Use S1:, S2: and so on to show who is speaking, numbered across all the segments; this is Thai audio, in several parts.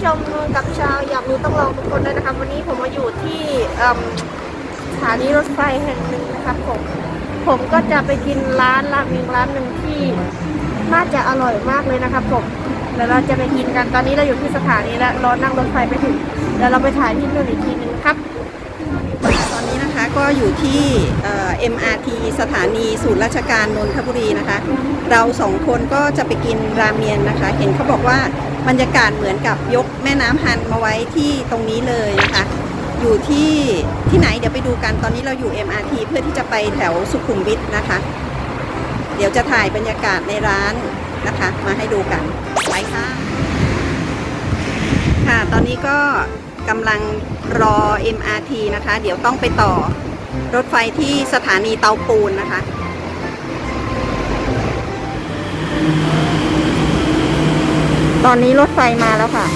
S1: ู้ชมกับชาวอยากรู้ต้องลองทุกคนด้วยนะครับวันนี้ผมมาอยู่ที่สถานีรถไฟแห่งหนึ่งนะครับผมผมก็จะไปกินร้านราเมงร้านหนึ่งที่น่าจะอร่อยมากเลยนะครับผมเดี๋ยวเราจะไปกินกันตอนนี้เราอยู่ที่สถานีแล้วรอนั่งรถไฟไปถึงเดี๋ยวเราไปถ่ายที่นู่นอีกทีนึงครับ
S2: ตอนนี้นะคะก็อยู่ที่เอ่อ MRT สถานีศูนย์ราชการนนทบุรีนะคะ เราสองคนก็จะไปกินราเมียนนะคะ เห็นเขาบอกว่า บรรยากาศเหมือนกับยกแม่น้ำฮันมาไว้ที่ตรงนี้เลยนะคะ อยู่ที่ที่ไหนเดี๋ยวไปดูกันตอนนี้เราอยู่ MRT เพื่อที่จะไปแถวสุขุมวิทนะคะ เดี๋ยวจะถ่ายบรรยากาศในร้านนะคะ มาให้ดูกันไปค่ะค่ะ ตอนนี้ก็กำลังรอ MRT นะคะ เดี๋ยวต้องไปต่อรถไฟที่สถานีเตาปูนนะคะ
S1: ตอนนี้รถไฟมาแล้วค่ะ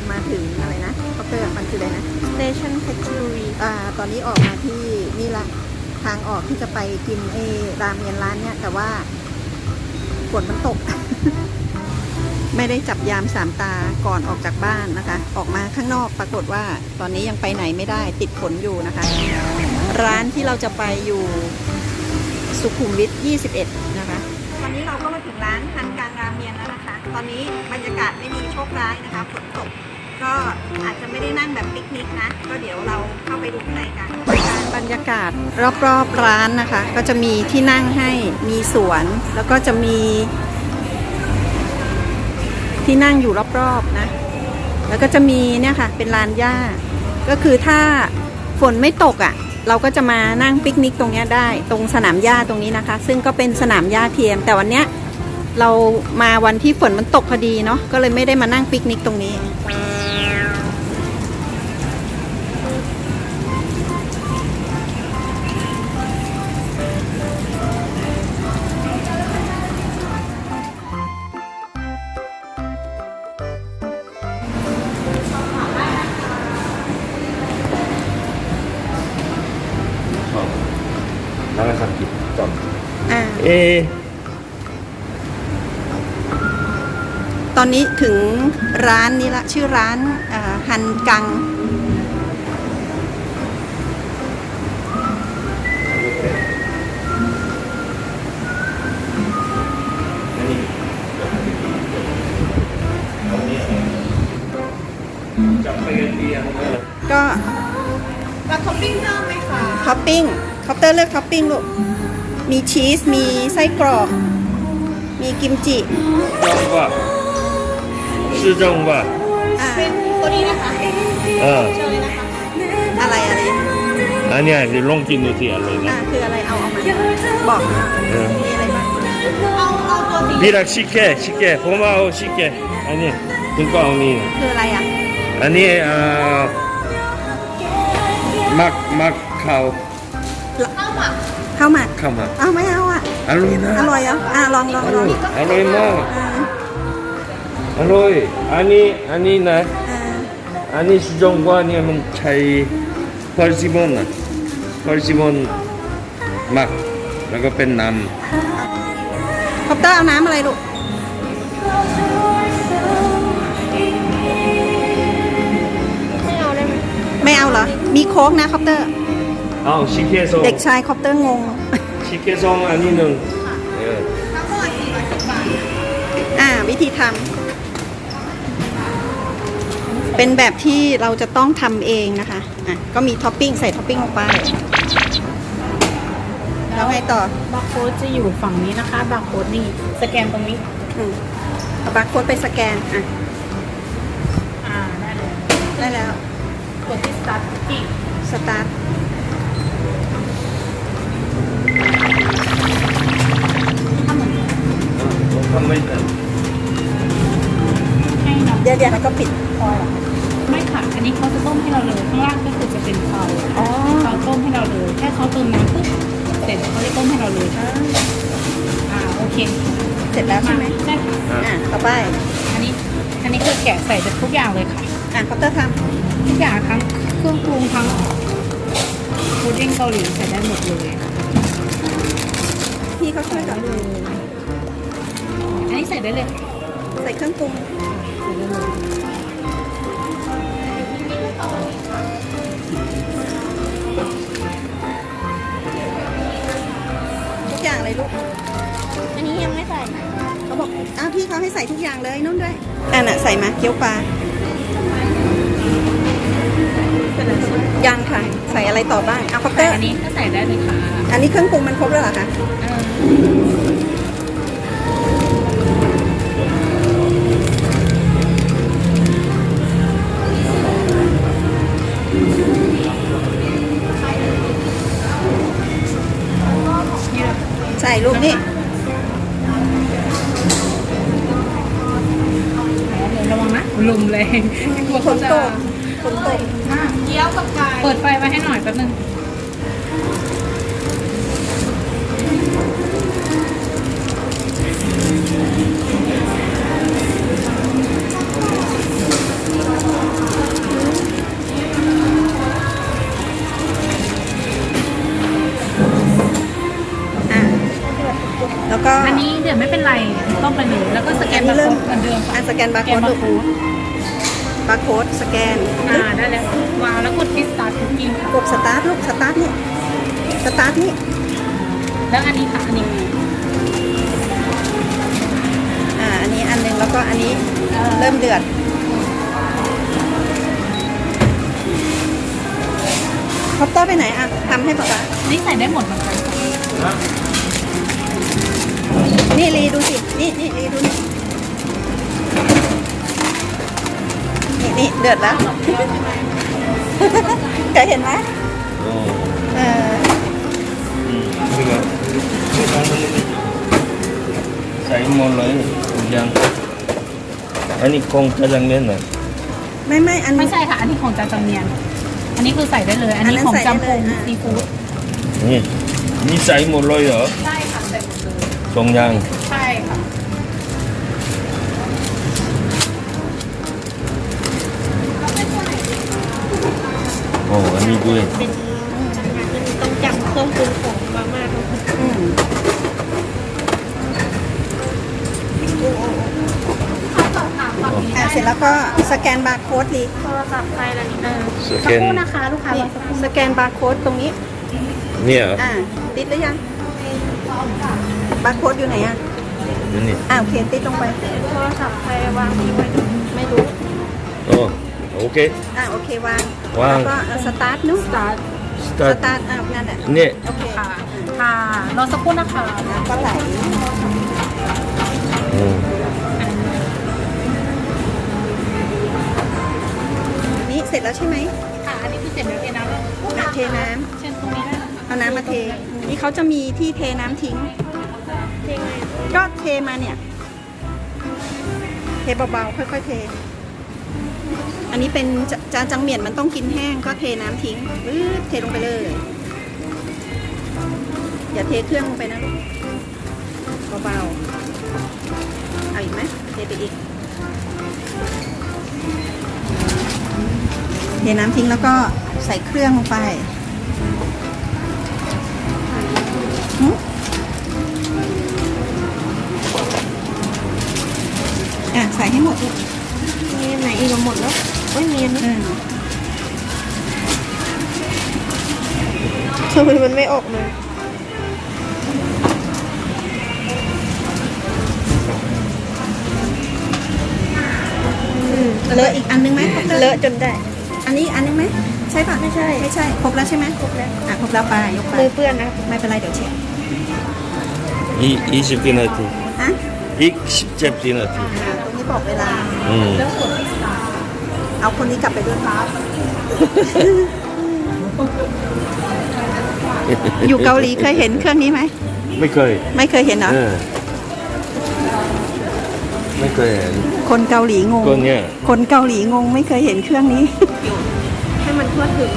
S2: นี้เราสองคนมาถึงอะไรนะเคาน์เตอร์มันคืออะไรนะ
S1: Station Factory
S2: อ่าตอนนี้ออกมาที่นี่ละทางออกที่จะไปกินเอรามเมียนร้านเนี่ย แต่ว่าฝนมันตก ไม่ได้จับยามสามตาก่อนออกจากบ้านนะคะ ออกมาข้างนอกปรากฏว่า ตอนนี้ยังไปไหนไม่ได้ติดฝนอยู่นะคะ ร้านที่เราจะไปอยู่สุขุมวิท 21 นะคะ ตอนนี้เราก็มาถึงร้านฮันการรามเมียนแล้วนะคะ ตอนนี้บรรยากาศไม่ดีโชคร้ายนะคะฝนตกก็อาจจะไม่ได้นั่งแบบปิกนิกนะ ก็เดี๋ยวเราเข้าไปดูข้างในกันบรรยากาศรอบๆร้านนะคะ ก็จะมีที่นั่งให้มีสวน แล้วก็จะมี ที่นั่งอยู่รอบๆนะ แล้วก็จะมีเนี่ยค่ะ เป็นลานหญ้า ก็คือถ้าฝนไม่ตกอะ่ะ เราก็จะมานั่งปิกนิกตรงนี้ได้ ตรงสนามหญ้าตรงนี้นะคะ ซึ่งก็เป็นสนามหญ้าเทียม แต่วันเนี้ย เรามาวันที่ฝนมันตกพอดีเนาะ ก็เลยไม่ได้มานั่งปิกนิกตรงนี้
S3: 长崎점
S2: อ่า
S3: 에
S2: ตอนนี้ถึงร้านนี้ละ ชื่อร้านอ่าฮันกัง ก็
S1: แล้วท็อปปิ้งเพิ่มไหมคะ
S2: ท็อปปิ้งคอปเตอร์เลือกท็อปปิ้งลูก มีชีส มีไส้กรอก มีกิมจิ
S3: 정바 ชื่อช่
S2: อง
S1: ว่าอ่าตัวนี้นะคะเออเจ้านี้นะคะ
S2: อะไรอะไร
S3: อันนี้คือลงกินดูสิ
S2: อะ
S3: ไรนะอ่า
S2: คืออะไรเอาเอามาบอกมา
S3: เออ
S2: มีอะไรบ้าง
S1: เอาเอาตัวสี
S3: บิรักชิเกะชิเกะผมเอาชิเกะอันนี้
S2: คุณก็เอานี่คืออะไรอะ
S3: อันนี้เอ่อมักมัก
S1: ข้าวข้าวหมัก
S2: ข้าวหมัก
S3: ข้าวหมัก
S2: เอาไม่เอาอะอร่อยนะอร่อยอะอะลองลองลอง
S3: อร่อยมาก
S2: อ่า
S3: อร่อย อันนี้ อันนี้นะ
S2: อั
S3: นนี้สุจงกว่าเนี่ยมันใช้ฟอร์ซิมอนนะฟอร์ซิมอนหมัก แล้วก็เป็นน้ำ
S2: คอปเตอร์เอาน้ำอะไรลูก
S1: ไม่เอาได้ไหม
S2: ไม่เอาเหรอ มีโค้กนะคอปเตอร์
S3: เอาชิเคซง
S2: เด็กชายคอปเตอร์งง
S3: ชิเคซองอันนี้หนึ่ง
S1: ทั้งหมด410บาท
S2: อ่า วิธีทำ เป็นแบบที่เราจะต้องทำเองนะคะอะก็มีท็อปปิ้งใส่ท็อปปิ้งลงไป แล้วไงต่อ
S4: บาร์โค้ดจะอยู่ฝั่งนี้นะคะ บาร์โค้ดนี่สแกนตรงนี้
S2: อืมเอาบาร์โค้ดไปสแกนอะ
S4: อ่าได้เลย
S2: ได้แล้ว
S4: กดที่ start cooking
S2: สตาร์ท
S4: ถ้าเหมือน
S3: 어, ไม่ทัน
S4: ให้น้ำ
S2: เดี๋ยวเดี๋ยวแล้วก็ปิดคอยเหรอ
S4: ไม่ค่ะอันนี้เขาจะต้มให้เราเลยข้างล่างก็คือจะเป็นเตา
S2: อ๋อ
S4: เขาต้มให้เราเลยแค่เขาเติมน้ำปุ๊บเสร็จเขาจะต้มให้เราเลยอ่าโอเค
S2: เสร็จแล้วใช่ไหม
S4: ใช่ค่ะ
S2: อะต่อไป
S4: อันนี้อันนี้คือแกะใส่ทุกอย่างเลยค่ะ
S2: อะคอปเตอร์ท
S4: ทุกอย่างทั้งเครื่องปรุงทั้งพุดดิ้งเกาหลีใส่ได้หมดเลยำ
S2: พี่เขาช่วยก่อน
S4: อันนี้ใส่ได้เลยค่ะ
S2: ใส่เครื่องปรุง
S4: ใส่ได้เลย
S2: ทุกอย่างเลยลูก
S1: อันนี้ยังไม่ใส่
S2: เขาบอก อ้าวพี่เขาให้ใส่ทุกอย่างเลยนู่นด้วยอะน่ะใส่มาเกี๊ยวปลายังค่ะ ใส่อะไรต่อบ้างเอาคอปเตอร์
S4: อันนี้ก็ใส่ได้เลยค่ะ
S2: อันนี้เครื่องปรุงมันครบแล้วเหรอคะ
S4: เออ
S2: ลูกนี่
S4: ระวังนะลมแรงกลัว
S2: ฝ
S4: เขา
S2: น
S4: จะ
S2: ตกฝนตก
S1: เกี๊ยวกับไก่
S4: เปิดไฟไว้ให้หน่อยแป๊บนึง
S2: แล้วก็
S4: อันนี้เดี๋ยวไม่เป็นไรต้มไปเลยแล้วก็สแกน
S2: อันนี้
S4: บาร์
S2: เริ่
S4: โค้
S2: ม
S4: ดเหมือนเดิม
S2: อะ
S4: ค่ะ
S2: สแกนบาร์
S4: สแก
S2: โค้
S4: น
S2: ด
S4: บา
S2: ลู
S4: ร์
S2: ก
S4: โค้ด
S2: บาร์โค้ดสแกน
S4: อ่าได้แล้ววางแล้วกดที่ start cooking ค่ะ
S2: กดสตาร์ทลูกสตาร์ทนี่สตาร์ทนี่
S4: แล้วอันนี้ค่ะอันนี้
S2: อ่าอันนี้อันหนึงแล้วก็อันนี้
S4: เอ่อ
S2: เริ่มเดือดคอปเตอร์ไปไหนอะทำให้ป๊าป๊า
S4: นี่ใส่ได้หมดเหมือนกันค่ะ
S2: นี่รีดูสิ นี่นี่รีดูนี่นี่เดือดแล้ว เคยเห็นไหมเออ
S3: ใส่หมดเลยทุกอยังอันนี้คงจะยังเนียนหน่อย
S2: ไม่ไม่อัน
S4: ไม่ใช่ค่ะ อันนี้คงจะจังเนียน อันนี้คือใส่ได้เลย อันนี้ของจำปงซีฟู้ด
S3: นี่นี่ใส่หมด
S4: เลยเหรอ ใช่ ทรงยา
S3: ง
S4: ใช่ค่ะ
S3: โอ้อันนี้ด้วย
S1: เป็นต้องจับเครื่องปรุงของมาม่าต้อง
S2: อืมอะเสร็จแล้วก็สแกนบาร์โค้ดดิ
S1: โทรศัพท์ไปและวนี่เอ
S2: อ
S1: สักครู่นะคะลูกค้าสักครู่
S2: สแกนบาร์โค้ดตรงนี้
S3: เนี่
S2: ยติดหรือยัง บาร์โค้ดอยู่ไหนอะอยู่นี่อ้าวเขียนติดลงไป
S1: โทรศัพท์ใครวางทิ้งไว้
S2: ไม่รู้
S3: โอ้โอเค
S2: อ่าโอเควาง
S3: วาง
S2: แล้วก็สตาร์ทนู้นสตาร์ทสตาร์ทอะนั่นแหละ
S3: นี่
S2: โอเค
S4: ค่ะค่ะรอสักครู่นะคะ
S2: น้ำก็ไหล
S3: อืม
S2: นี่เสร็จแล้วใช่ไหม
S4: ค่ะอันนี้คือเสร็จแล้วเทน้ำแล้ว
S2: เทน้ำ
S4: เช่นตรงนี้ได้
S2: เอาน้ำมาเทนี่เขาจะมีที่เทน้ำทิ้ง ก็เทมาเนี่ย เทเบาๆค่อยๆเท อันนี้เป็นจานจังเหมียนมันต้องกินแห้ง ก็เทน้ำทิ้งปื๊ดเทลงไปเลย อย่าเทเครื่องลงไปนะลูกเบาๆเอาอีกไหมเทไปอีก เทน้ำทิ้งแล้วก็ใส่เครื่องลงไปหึ อะใส่ให้หมดลูก
S1: มีอันไหนอีกหมดแล้วไม่มีอันนี้
S2: อ่า
S1: ทำไมมันไม่ออกเลย
S2: เลอะอีกอันนึงไหม
S1: เลลอะอจนได้
S2: อันนี้อันนึงไหมใช่ปะ
S1: ไม่ใช่
S2: ไม่ใช่ครบแล้วใช่ไหมครบแล้วอะครบแล้วไปยกไป
S1: มือเปื้อนนะ
S2: ไม่เป็นไรเดี๋ยวเช็ด
S3: 20 penalty.
S2: อะ İlk 10 penalty. บอกเวลา
S3: 음.
S2: เอาคนนี้กลับไปด้วยครับ อยู่เกาหลีเคยเห็นเครื่องนี้ไหม
S3: ไม่เคย
S2: ไม่เคยเห็นเหรอ
S3: 네. ไม่เคยเห็น
S2: คนเกาหลีงง
S3: ก็เนี่ย
S2: คนเกาหลีงงไม่เคยเห็นเครื่องนี้
S1: ให้มันทั่วถึง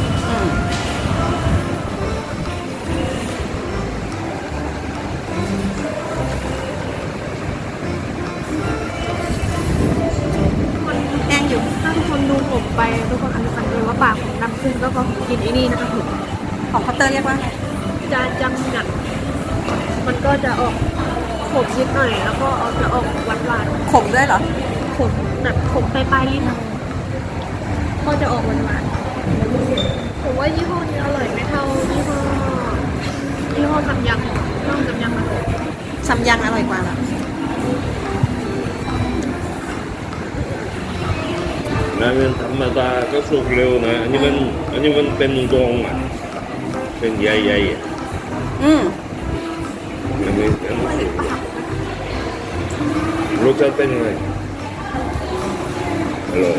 S2: ห
S1: น่อ
S2: ย
S1: แล้วก็เอาจะออกหวานหวาน
S2: ขมด้วยเหรอ
S1: ๆขมแบบขมปลายปลายๆลิ้นอะก็จะออกหวานหวานๆผมว่ายี่ห้อนี้อร่อยไม่เท่ายี่ห้อยี่ห้อซัมยังยี่ห้อซัมยังมัน
S2: ซัมยังอร่อยกว่าเหรอ
S3: ราเมนธรรมดาก็สุกเร็วนะ อันนี้มัน อันนี้มันเป็นดองอะ เป็นใหญ่ๆอะ
S2: อืม
S3: อันนี้อันนี้สุก รสชาติเป็นยังไงอร่อย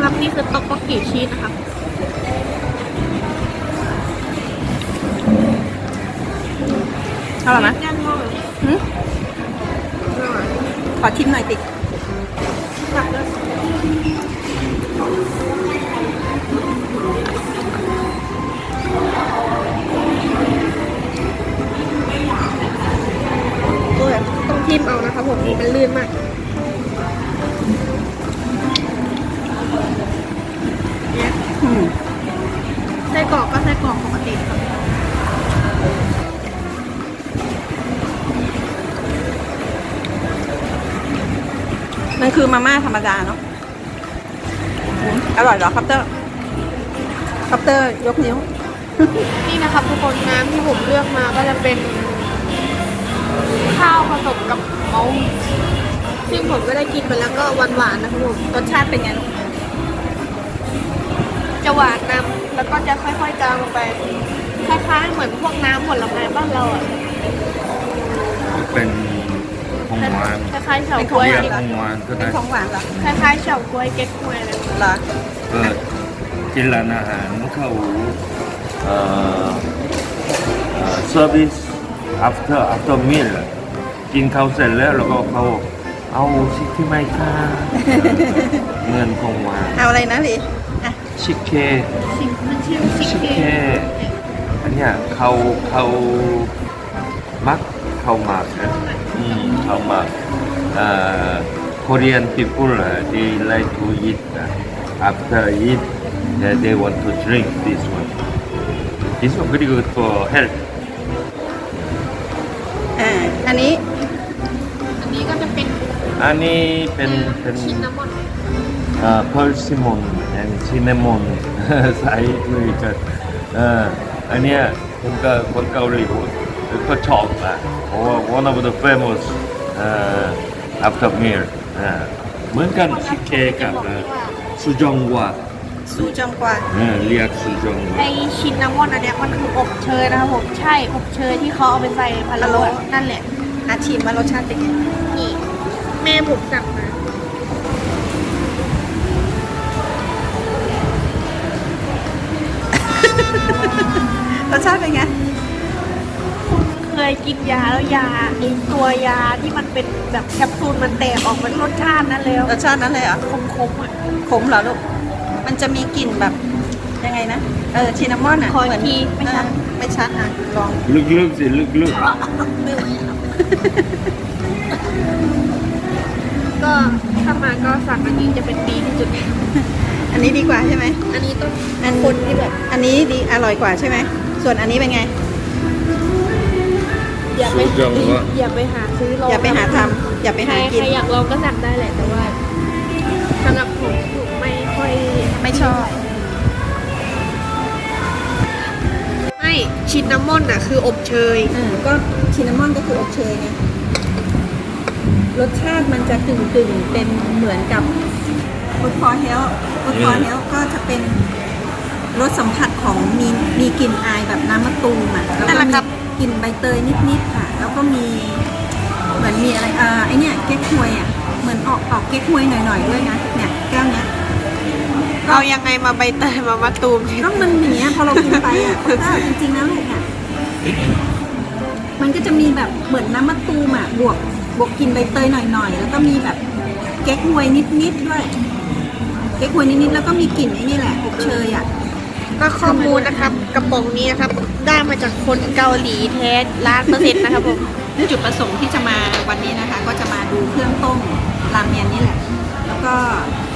S1: ครับนี่คือต๊อกบกกีชีสนะครับ
S2: อร่อยไหม
S1: แน่นมากเลย
S2: หืม
S1: อร่อย
S2: ขอชิมหน่อยติ
S1: ตักด้ ทิมเอานะครับผมมันลื่นมาก
S2: อืม
S1: ไส้กรอกก็ไส้กรอกปกติครับ
S2: มันคือมาม่าธรรมดาเนาะอืมอร่อยเหรอคัปเตอร์คัปเตอร์ยกนิ้ว
S1: นี่นะครับทุกคนน้ำที่ผมเลือกมาก็จะเป็น ข้าวผสมกับมาส์ซึ่งผมก็ได้กินไปแล้วก็หวานๆนะครับผม
S2: รสชาติเป็นไง
S1: จะหวานนำแล้วก็จะค่อยๆจางลงไปคล้ายๆเหมือนพวกน้ำผลไม้บ้านเราอะ
S3: เป็นของหวาน
S1: คล้ายๆเฉาก๊วย
S3: เรียก
S1: อะ
S3: ของหวานก็
S2: เป็
S3: ได้
S2: นของหวานเหรอ
S1: คล้ายๆเฉาก๊วยเก๊กฮวยอะไร
S2: เหรอ
S3: เปิดกินร้านอาหารเขาเอ่อเอ่อ service after after meal กินข้าวเสร็จแล้วแล้วก็เขาเอาชิคที่ไม่ค่าเงินของหวาน
S2: เอาอะไรนะหลีอะ
S3: ชิคเค
S1: ชิคมันชื่อชิค
S3: ชิค
S1: เค
S3: เคอันเนี้ยเขาเขามักเขามักนะอืมเขามักเอ่อ Korean people uh, they like to eat uh, after eat uh, they want to drink this one this one very good for health
S2: อ่าอันนี้
S1: อั นนี้ก็จะเป็น
S3: อันนี้เป็นเป็น
S1: ชินนามอน
S3: เอ่อ persimmon and cinnamon ใส่ด้วยกันเอ่ออันเนี้ยคนก็คนเกาหลีก็ชอบอะเพราะว่า one of the famous เอ่อ after meal อ่าเหมือนกันชิคเคกับเอ่อสุจงวา
S2: ซูจองกวา
S3: เออเรียกสุจงวา
S1: ไอชินนามอนอันเนี้ยมันคืออบเชยนะครับผมใช่อบเชยที่เขาเอาไปใส่พะโล้อะนั่นแหละ
S2: อาชิมว่ารสชาติเป็นไง
S1: นี่ แม่ผมสั่งมา
S2: รสชาติเป็นไง
S1: เคยกินยาแล้วยาไอตัวยาที่มันเป็นแบบแคปซูลมันแตกออกเป็นรสชาตินั้นแล้ว
S2: รสชาตินั้นเลยเหรอ
S1: คมๆอะ
S2: ขมเหรอลูก มันจะมีกลิ่นแบบ ยังไงนะ เออชินนามอนอะ
S1: ขออีก
S2: เหมืน
S1: ทีไม่ชัด
S2: เออไม่ชัดอะลอง
S3: ลึกๆสิลึก
S1: ก็ถ้ามาก็สั่งอันนี้จะเป็นดีที่สุด
S2: อันนี้ดีกว่าใช่ไหม
S1: อันนี้ต้อง
S2: อัน
S1: คนที่แบบ
S2: อันนี้ดีอร่อยกว่าใช่ไหม ส่วนอันนี้เป็นไง
S1: อย่าไป
S3: สุจงวา
S1: อย่าไปหาซื้อลอง
S2: อย่าไปหาทำอย่าไป
S1: ใคร
S2: หา
S1: ใค
S2: กิน
S1: รอยากลองก็สั่งได้แหละแต่ว่าสำหรับผมผมไม่ค่อย
S2: ไม่ชอบ
S1: ชินนามอนอะคืออบเชย
S2: อ่าก็ชินนามอนก็คืออบเชยไงรสชาติมันจะกึ่งกึ่งๆเป็นเหมือนกับรสฟอร์เฮลรสฟอร์เฮลก็จะเป็นรสสัมผัสของมีมีกลิ่นอายแบบน้ำมะตูมอะแล้ว
S1: นั่นแห
S2: ก็
S1: ละ
S2: มี
S1: ครับ
S2: กลิ่นใบเตยนิดๆค่ะ แล้วก็มีเหมือนมีอะไรอ่าไอเนี่ยเก๊กฮวยอะเหมือนออกออกเก๊กฮวยหน่อยๆด้วยนะเนี่ยแก้วเนี้ย
S1: เอายังไงมาใบเตยมามาตูมเนี่ย
S2: ก็มันอย่างเงี้ยพอเรากินไปอะถ้าจริงๆนะลูกเนี่ยมันก็จะมีแบบเหมือนน้ำมะตูมอะบวกบวกกลินใบเตยหน่อยๆ แล้วก็มีแบบเก๊กฮวยนิดๆด้วย เก๊กฮวยนิดๆแล้วก็มีกลิ่นไอ้นี่แหละอบเชยอะ
S1: ก็ข้อมูลนะครับกระป๋องนี้นะครับ ได้มาจากคนเกาหลีแท้ล้านเปอร์เซ็นต์นะครับผม
S2: จุดประสงค์ที่จะมาวันนี้นะคะ ก็จะมาดูเครื่องต้มรามเมียนนี่แหละ แล้วก็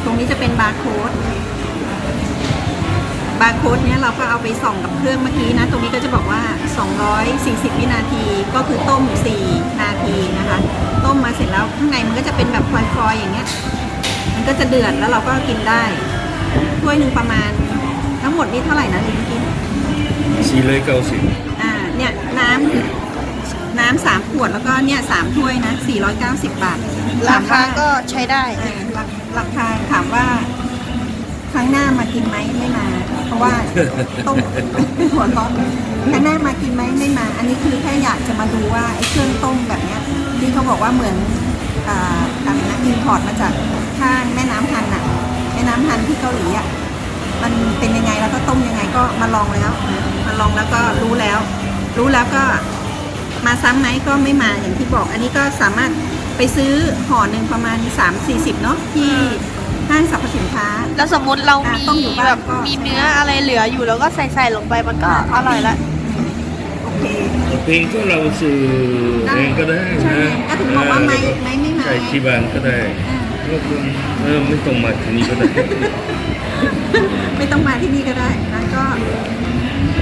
S2: ตรงนี้จะเป็นบาร์โค้ด บาร์โค้ดเนี้ยเราก็เอาไปส่องกับเครื่องเมื่อกี้นะ ตรงนี้ก็จะบอกว่า 240 วินาทีก็คือต้ม 4 นาทีนะคะ ต้มมาเสร็จแล้วข้างในมันก็จะเป็นแบบฟลอยๆอย่างเงี้ย มันก็จะเดือดแล้วเราก็กินได้ถ้วยหนึ่งประมาณ ทั้งหมดนี่เท่าไหร่นะลิงกิน
S3: สี่ร้อยเก้าสิบ
S2: อ่าเนี่ยน้ำน้ำสามขวดแล้วก็เนี่ยสามถ้วยนะ 490 บาท
S1: ราคา
S2: ถมว่
S1: ก็ใช้ได้
S2: เออราราคาถามว่า ครั้งหน้ามากินไหมไม่มา เพราะว่าต้มหัวร้อนครั้งหน้ามากินไหมไม่มา อันนี้คือแค่อยากจะมาดูว่าไอ้เครื่องต้มแบบเนี้ยที่เขาบอกว่าเหมือนอ่าอะไรนะอินพอร์ตมาจากข้างแม่น้ำฮันอะแม่น้ำฮันที่เกาหลีอะมันเป็นยังไงแล้วก็ต้มยังไงก็มาลองแล้วนะมาลองแล้วก็รู้แล้ว รู้แล้วก็มาซ้ำไหมก็ไม่มาอย่างที่บอก อันนี้ก็สามารถไปซื้อห่อหนึ่งประมาณ 3-40เนาะที่ ห้างสรรพสินค้า
S1: แล้วสมมติเรา
S2: อะ
S1: มี
S2: ต้มอยู่บ้าน
S1: แบบ
S2: ก็
S1: มีเนื้ออะไรเหลืออยู่แล้วก็ใส่ใส่ลงไปมันก็อร่อยละ
S2: โอเค
S3: เพลงก็เราซื้อเองก็ได้
S2: ใช่
S3: นะ
S2: ก็ถึงบอกว่าไม้ไม้ไม่มา
S3: ใช่ที่บ้านก็ได้
S2: อ่า
S3: ก็คือเออไม่ต้องมาที่นี่ก็ได้
S2: ไม่ต้องมาที่นี่ก็ได้นะก็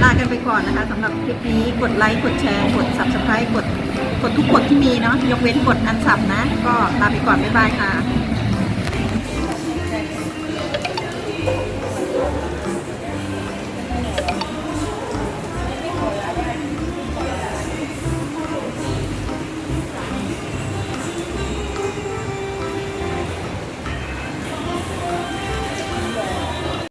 S2: ลากันไปก่อนนะคะสำหรับคลิปนี้กดไลค์กดแชร์กด subscribe กดกดทุกกดที่มีเนาะยกเว้นกดอันสับนะ ก็ลาไปก่อน บ๊ายบายค่ะ